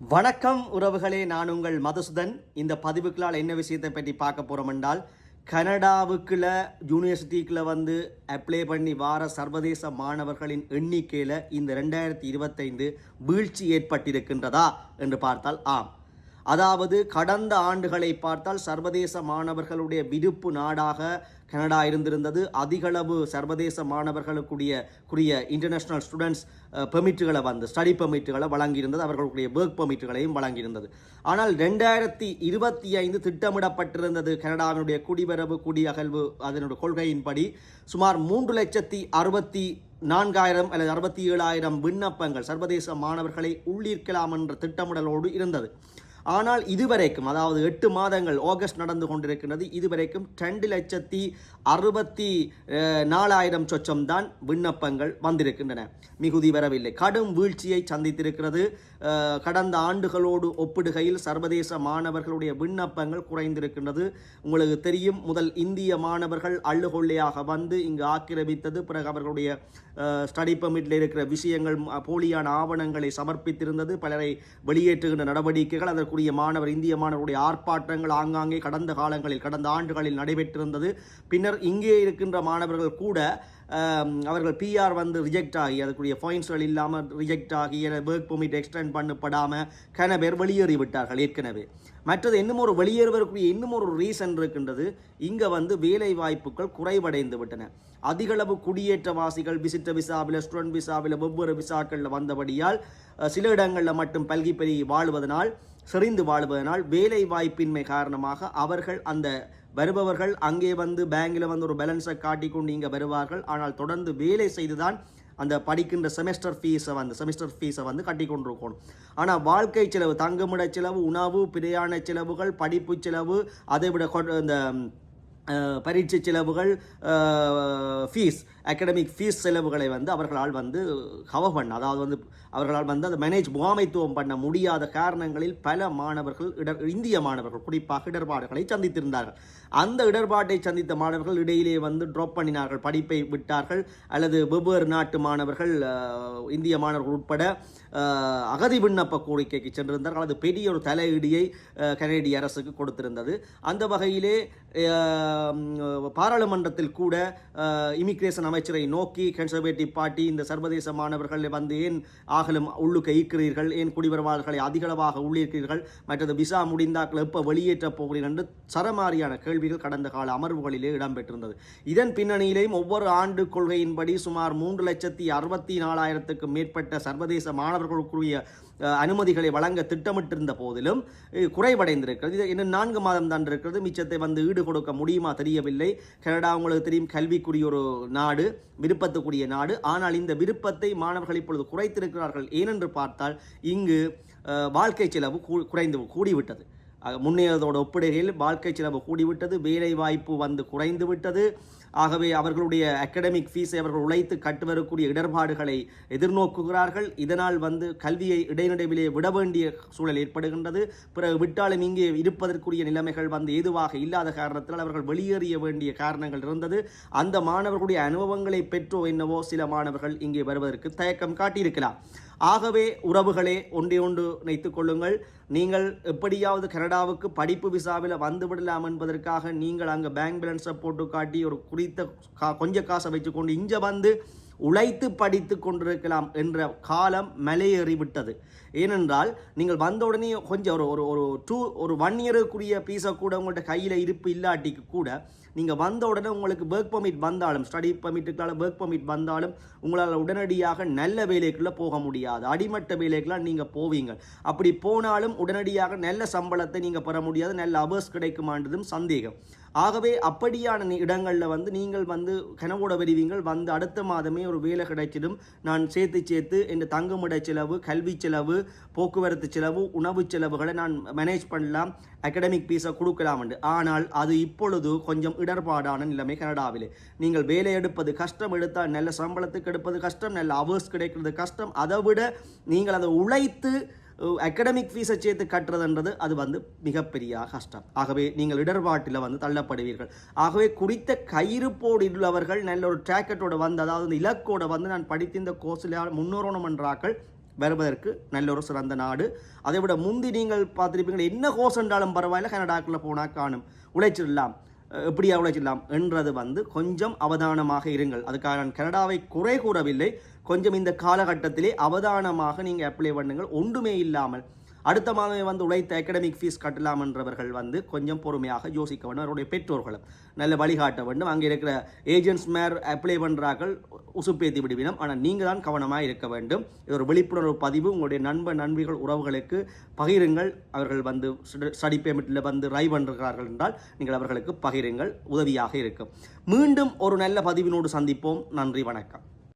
வணக்கம் உறவுகளே நான் உங்கள் மதுசுதன். இந்த பதிவுகளால் என்ன விஷயத்தை பற்றி பார்க்க போகிறோம் என்றால் கனடாவுக்குள்ள யூனிவர்சிட்டிக்குள்ள வந்து அப்ளை பண்ணி வார சர்வதேச மாணவர்களின் எண்ணிக்கையில் இந்த ரெண்டாயிரத்தி இருபத்தைந்து வீழ்ச்சி ஏற்பட்டிருக்கின்றதா என்று பார்த்தால் ஆம். அதாவது கடந்த ஆண்டுகளை பார்த்தால் சர்வதேச மாணவர்களுடைய விருப்பு நாடாக கனடா இருந்திருந்தது. அதிகளவு சர்வதேச மாணவர்களுக்குரிய குரிய இன்டர்நேஷ்னல் ஸ்டூடெண்ட்ஸ் பெர்மிட்டுகளை வந்து ஸ்டடி பெர்மிட்டுகளை வழங்கியிருந்தது. அவர்களுடைய ஒர்க் பெர்மிட்டுகளையும் வழங்கியிருந்தது. ஆனால் ரெண்டாயிரத்தி இருபத்தி ஐந்து திட்டமிடப்பட்டிருந்தது கனடாவினுடைய குடிவரவு குடியகல்வு அதனுடைய கொள்கையின்படி சுமார் மூன்று லட்சத்தி அறுபத்தி நான்காயிரம் அல்லது அறுபத்தி ஏழாயிரம் விண்ணப்பங்கள் சர்வதேச மாணவர்களை உள்ளீர்க்கலாம் என்ற திட்டமிடலோடு இருந்தது. ஆனால் இதுவரைக்கும் அதாவது எட்டு மாதங்கள் ஆகஸ்ட் நடந்து கொண்டிருக்கின்றது இதுவரைக்கும் ரெண்டு லட்சத்தி அறுபத்தி நாலாயிரம் சொச்சம் தான் விண்ணப்பங்கள் வந்திருக்கின்றன. மிகுதி வரவில்லை. கடும் வீழ்ச்சியை சந்தித்திருக்கிறது. கடந்த ஆண்டுகளோடு ஒப்பிடுகையில் சர்வதேச மாணவர்களுடைய விண்ணப்பங்கள் குறைந்திருக்கின்றது. உங்களுக்கு தெரியும் முதல் இந்திய மாணவர்கள் அள்ளுகொள்ளையாக வந்து இங்கு ஆக்கிரமித்தது. பிறகு அவர்களுடைய ஸ்டடி பெர்மிட்டில் இருக்கிற விஷயங்கள் போலியான ஆவணங்களை சமர்ப்பித்திருந்தது. பலரை வெளியேற்றுகின்ற நடவடிக்கைகள் அதற்கு அதற்குரிய மாணவர் இந்திய மாணவருடைய ஆர்ப்பாட்டங்கள் ஆங்காங்கே கடந்த காலங்களில் கடந்த ஆண்டுகளில் நடைபெற்றிருந்தது. பின்னர் இங்கே இருக்கின்ற மாணவர்கள் கூட அவர்கள் பிஆர் வந்து ரிஜெக்ட் ஆகி அதுக்குரிய பாயிண்ட்ஸ்கள் இல்லாமல் ரிஜெக்ட் ஆகி ஒர்க் பெர்மிட் எக்ஸ்டெண்ட் பண்ணப்படாமல் கன பேர் வெளியேறி விட்டார்கள் ஏற்கனவே. மற்றது இன்னும் ஒரு வெளியேறுவதற்குரிய இன்னும் ஒரு ரீசன் இருக்கின்றது. இங்கே வந்து வேலை வாய்ப்புகள் குறைவடைந்து விட்டன. அதிகளவு குடியேற்றவாசிகள் விசிட்ட விசாவில் ஸ்டூடெண்ட் விசாவில் வெவ்வேறு விசாக்களில் வந்தபடியால் சில இடங்களில் மட்டும் பல்கி பெருகி வாழ்வதனால் செறிந்து வாழ்வதனால் வேலை வாய்ப்பின்மை காரணமாக அவர்கள் அந்த வருபவர்கள் அங்கே வந்து பேங்கில் வந்து ஒரு பேலன்ஸை காட்டிக்கொண்டு இங்கே வருவார்கள். ஆனால் தொடர்ந்து வேலை செய்துதான் அந்த படிக்கின்ற செமஸ்டர் ஃபீஸை வந்து செமஸ்டர் ஃபீஸை வந்து கட்டி கொண்டிருக்கணும் ஆனால் வாழ்க்கை செலவு தங்குமிட செலவு உணவு பிரயாண செலவுகள் படிப்பு செலவு அதை விட இந்த பரீட்சை செலவுகள் ஃபீஸ் அகடமிக் ஃபீஸ் செலவுகளை வந்து அவர்களால் வந்து கவர் பண்ண அதாவது வந்து அவர்களால் வந்து அந்த மேனேஜ் முகாமைத்துவம் பண்ண முடியாத காரணங்களில் பல மாணவர்கள் இடர் இந்திய மாணவர்கள் குறிப்பாக இடர்பாடுகளை சந்தித்திருந்தார்கள். அந்த இடர்பாட்டை சந்தித்த மாணவர்கள் இடையிலே வந்து ட்ராப் பண்ணினார்கள் படிப்பை விட்டார்கள் அல்லது வெவ்வேறு நாட்டு மாணவர்கள் இந்திய மாணவர்கள் உட்பட அகதி விண்ணப்ப கோரிக்கைக்கு சென்றிருந்தார்கள். அது பெரிய ஒரு தலையீடியை கனேடிய அரசுக்கு கொடுத்திருந்தது. அந்த வகையிலே பாராளுமன்றத்தில் கூட இமிக்ரேஷன் அமைச்சரை நோக்கி கன்சர்வேட்டிவ் பார்ட்டி இந்த சர்வதேச மாணவர்கள் வந்து ஏன் ஆகலும் உள்ளுக்க ஈர்க்கிறீர்கள்? ஏன் குடிவரவாளர்களை அதிகளவாக உள்ளிருக்கிறீர்கள்? மற்றது விசா முடிந்தாக்கள் எப்போ வெளியேற்றப் போகிறீர்கள் என்று சரமாரியான கேள்விகள் கடந்த கால அமர்வுகளிலே இடம்பெற்றிருந்தது. இதன் பின்னணியிலேயும் ஒவ்வொரு ஆண்டு கொள்கையின்படி சுமார் மூன்று லட்சத்தி அறுபத்தி நாலாயிரத்துக்கும் மேற்பட்ட சர்வதேச மாணவர்கள் அவர்களுக்குரிய அனுமதிகளை வழங்க திட்டமிட்டிருந்த போதிலும் குறைவடைந்திருக்கிறது. இது இன்னும் நான்கு மாதம் தான் இருக்கிறது. மிச்சத்தை வந்து ஈடு கொடுக்க முடியுமா தெரியவில்லை. கனடா உங்களுக்கு தெரியும் கல்விக்குரிய ஒரு நாடு விருப்பத்துக்குரிய நாடு. ஆனால் இந்த விருப்பத்தை மாணவர்கள் இப்பொழுது குறைத்திருக்கிறார்கள். ஏனென்று பார்த்தால் இங்கு வாழ்க்கை செலவு குறைந்து கூடிவிட்டது. முன்னேறதோடு ஒப்பிடுகையில் வாழ்க்கை செலவு கூடிவிட்டது வேலை வாய்ப்பு வந்து குறைந்து விட்டது ஆகவே அவர்களுடைய அகடமிக் ஃபீஸை அவர்கள் உழைத்து கட்டுவரக்கூடிய இடர்பாடுகளை எதிர்நோக்குகிறார்கள். இதனால் வந்து கல்வியை இடைநடுவிலே விட வேண்டிய சூழல் ஏற்படுகின்றது. பிறகு விட்டாலும் இங்கே இருப்பதற்குரிய நிலைமைகள் வந்து ஏதுவாக இல்லாத காரணத்தினால் அவர்கள் வெளியேறிய வேண்டிய காரணங்கள் இருந்தது. அந்த மாணவர்களுடைய அனுபவங்களை பெற்றோ என்னவோ சில மாணவர்கள் இங்கே வருவதற்கு தயக்கம் காட்டியிருக்கலாம். ஆகவே உறவுகளே ஒன்றே ஒன்று வைத்துக் கொள்ளுங்கள். நீங்கள் எப்படியாவது கனடாவுக்கு படிப்பு விசாவில் வந்துவிடலாம் என்பதற்காக நீங்கள் அங்கே பேங்க் பேலன்ஸை போட்டு காட்டி ஒரு குறித்த கா கொஞ்ச காசை வச்சுக்கொண்டு இங்கே வந்து உழைத்து படித்து கொண்டிருக்கலாம் என்ற காலம் மலையேறிவிட்டது. ஏனென்றால் நீங்கள் வந்த உடனே கொஞ்சம் ஒரு ஒரு ஒரு டூ ஒரு ஒன் இயருக்குரிய பீஸை கூட உங்கள்கிட்ட கையில் இருப்பு இல்லாட்டிக்கு கூட நீங்கள் வந்த உடனே உங்களுக்கு ஒர்க் பர்மிட் வந்தாலும் ஸ்டடி பர்மிட்டுக்களால் ஒர்க் பர்மிட் வந்தாலும் உங்களால் உடனடியாக நல்ல வேலைக்குள்ளே போக முடியாது. அடிமட்ட வேலைக்கெல்லாம் நீங்கள் போவீங்க. அப்படி போனாலும் உடனடியாக நல்ல சம்பளத்தை நீங்கள் பெற முடியாது. நல்ல அவர்ஸ் கிடைக்குமான்றதும் சந்தேகம். ஆகவே அப்படியான இடங்களில் வந்து நீங்கள் வந்து கனவோட வருவீங்கள். வந்து அடுத்த மாதமே ஒரு வேலை கிடைச்சிடும். நான் சேர்த்து சேர்த்து இந்த தங்குமிட செலவு கல்வி செலவு போக்குவரத்து செலவு உணவு செலவுகளை நான் மேனேஜ் பண்ணலாம். அகடமிக் பீஸை கொடுக்கலாம் உண்டு ஆனால் அது இப்பொழுது கொஞ்சம் இடர்பாடான நிலைமை கனடாவில். நீங்கள் வேலை எடுப்பது கஷ்டம் எடுத்தால் நல்ல சம்பளத்துக்கு எடுப்பது கஷ்டம் நல்ல அவர்ஸ் கிடைக்கிறது கஷ்டம். அதை விட நீங்கள் அதை உழைத்து அகடமிக் ஃபீஸை சேர்த்து கட்டுறதுன்றது அது வந்து மிகப்பெரிய கஷ்டம். ஆகவே நீங்கள் இடர்பாட்டில் வந்து தள்ளப்படுவீர்கள். ஆகவே குறித்த கயிறுப்போடு உள்ளவர்கள் நல்ல ஒரு ட்ராக்கெட்டோட வந்து அதாவது இந்த இலக்கோட வந்து நான் படித்த இந்த கோர்ஸில் முன்னோரணம் என்றாக்கள் வருவதற்கு நல்ல ஒரு சிறந்த நாடு. அதை விட முந்தி நீங்கள் பார்த்துருப்பீங்க என்ன கோர்ஸ் என்றாலும் பரவாயில்ல கனடாக்குள்ளே போனால் காணும். உழைச்சிடலாம். எப்படி எப்படியா உழைச்சிடலாம் என்றது வந்து கொஞ்சம் அவதானமாக இருங்கள். அதுக்காக நான் கனடாவை குறை கூறவில்லை. கொஞ்சம் இந்த காலகட்டத்திலே அவதானமாக நீங்கள் அப்ளை பண்ணுங்கள். ஒன்றுமே இல்லாமல். அடுத்த மாதமே வந்து உழைத்த அகடமிக் ஃபீஸ் கட்டலாம் என்றவர்கள் வந்து கொஞ்சம் பொறுமையாக யோசிக்க வேண்டும். அவருடைய பெற்றோர்களும் நல்ல வழிகாட்ட வேண்டும். அங்கே இருக்கிற ஏஜென்ட்ஸ் மேர் அப்ளை பண்ணுறார்கள் உசுப்பேத்தி விடுவினம். ஆனால் நீங்கள் தான் கவனமாக இருக்க வேண்டும். இது ஒரு விழிப்புணர்வு பதிவு. உங்களுடைய நண்பர் நண்பிகள் உறவுகளுக்கு பகிருங்கள். அவர்கள் வந்து ஸ்டடி பேமெண்ட்டில் வந்து ரை பண்ணுகிறார்கள் என்றால் நீங்கள் அவர்களுக்கு பகிருங்கள். உதவியாக இருக்கும். மீண்டும் ஒரு நல்ல பதிவினோடு சந்திப்போம். நன்றி வணக்கம்.